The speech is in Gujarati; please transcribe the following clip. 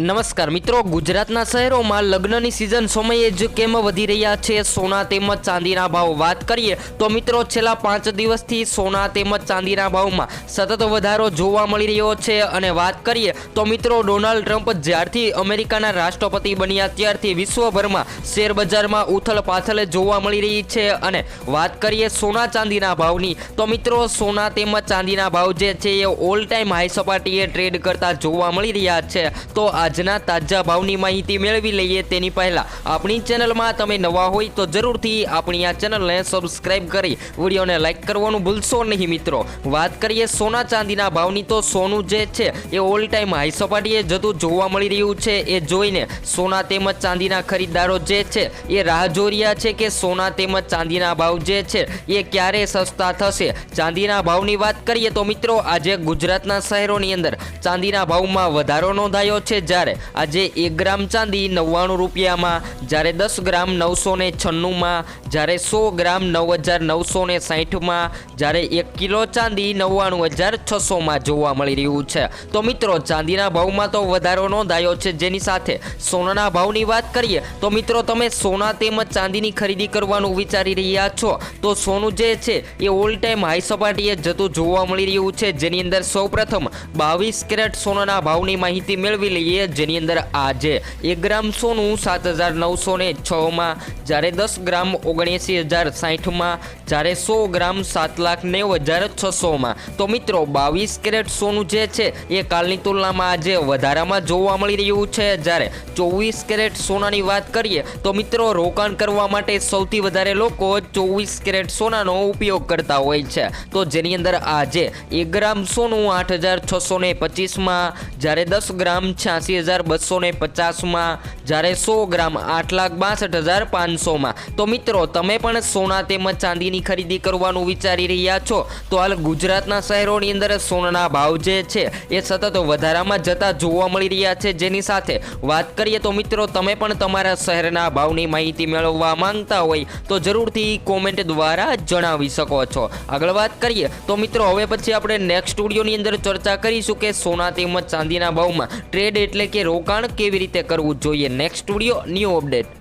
નમસ્કાર મિત્રો, ગુજરાતના શહેરોમાં લગ્નની સિઝન સમયે જ કેમ વધી રહ્યા છે? સોના તેમજ ચાંદીના ભાવ વાત કરીએ તો મિત્રો, છેલ્લા પાંચ દિવસથી સોના તેમજ ચાંદીના ભાવમાં સતત વધારો જોવા મળી રહ્યો છે. અને વાત કરીએ તો મિત્રો, ડોનાલ્ડ ટ્રમ્પ જ્યારથી અમેરિકાના રાષ્ટ્રપતિ બન્યા, ત્યારથી વિશ્વભરમાં શેર બજારમાં ઉથલ પાથલ જોવા મળી રહી છે. અને વાત કરીએ સોના ચાંદીના ભાવની, તો મિત્રો, સોના તેમજ ચાંદીના ભાવ જે છે એ ઓલ ટાઈમ હાઈ સપાટીએ ટ્રેડ કરતા જોવા મળી રહ્યા છે. તો આજના તાજા ભાવની માહિતી મેળવી લઈએ તેની પહેલા આપણી ચેનલમાં તમે નવા હોય તો જરૂરથી આપણી આ ચેનલને સબસ્ક્રાઇબ કરી વિડીયોને લાઇક કરવાનું ભૂલશો નહીં મિત્રો. વાત કરીએ સોના ચાંદીના ભાવની તો સોનું જે છે એ ઓલ ટાઈમ હાઈ સપાટીએ જતું જોવા મળી રહ્યું છે. એ જોઈને સોના તેમજ ચાંદીના ખરીદદારો જે છે એ રાહ જોઈ રહ્યા છે કે સોના તેમજ ચાંદીના ભાવ જે છે એ ક્યારે સસ્તા થશે. ચાંદીના ભાવની વાત કરીએ તો મિત્રો આજે ગુજરાતના શહેરોની અંદર ચાંદીના ભાવમાં વધારો નોંધાયો છે. જ્યારે આજે એક ગ્રામ ચાંદી નવ્વાણું રૂપિયામાં, જ્યારે દસ ગ્રામ નવસો ને છન્નુંમાં, જ્યારે સો ગ્રામ નવ હજાર નવસો ને સાહીઠમાં જ્યારે એક કિલો ચાંદી નવ્વાણું હજાર છસોમાં જોવા મળી રહ્યું છે. તો મિત્રો, ચાંદીના ભાવમાં તો વધારો નોંધાયો છે. જેની સાથે સોનાના ભાવની વાત કરીએ, તો મિત્રો, તમે સોના તેમજ ચાંદીની ખરીદી કરવાનું વિચારી રહ્યા છો. તો સોનું જે છે, એ ઓલ ટાઈમ હાઈ સપાટીએ જતું જોવા મળી રહ્યું છે. જેની અંદર સૌપ્રથમ બાવીસ કેરેટ સોનાના ભાવની માહિતી મેળવી લઈએ. જેની અંદર આજે એક ગ્રામ સોનું, સાત હજાર નવસો ને છમાં, જ્યારે દસ ગ્રામ ઓગણએંસી હજાર સાહીઠમાં જ્યારે સો ગ્રામ સાત લાખ નેવ હજાર છસોમાં. તો મિત્રો, બાવીસ કેરેટ સોનું જે છે, એ કાલની તુલનામાં આજે વધારામાં જોવા મળી રહ્યું છે. જ્યારે ચોવીસ કેરેટ સોનાની વાત કરીએ, તો મિત્રો, રોકાણ કરવા માટે સૌથી વધારે લોકો ચોવીસ કેરેટ સોનાનો ઉપયોગ કરતા હોય છે. તો જેની અંદર આજે એક ગ્રામ સોનું આઠ હજાર છસો ને પચીસમાં, જ્યારે દસ ગ્રામ છ્યાસી હજાર બસો ને પચાસમાં, જ્યારે સો ગ્રામ આઠ લાખ બાસઠ હજાર પાંચસોમાં. તો મિત્રો, તમે પણ સોના તેમજ ચાંદીની ખરીદી કરવાનું વિચારી રહ્યા છો? તો હાલ ગુજરાતના શહેરોની અંદર સોનાના ભાવ જે છે, એ સતત વધારામાં જતા જોવા મળી રહ્યા છે. જેની સાથે વાત કરીએ તો મિત્રો, તમે પણ તમારા શહેરના ભાવની માહિતી મેળવવા માંગતા હોય, તો જરૂરથી કોમેન્ટ દ્વારા જણાવી શકો છો. આગળ વાત કરીએ તો મિત્રો, હવે પછી આપણે નેક્સ્ટ સ્ટુડિયોની અંદર ચર્ચા કરીશું કે સોના તેમજ ચાંદીના ભાવમાં ટ્રેડ એટલે કે રોકાણ કેવી રીતે કરવું જોઈએ? Next studio new update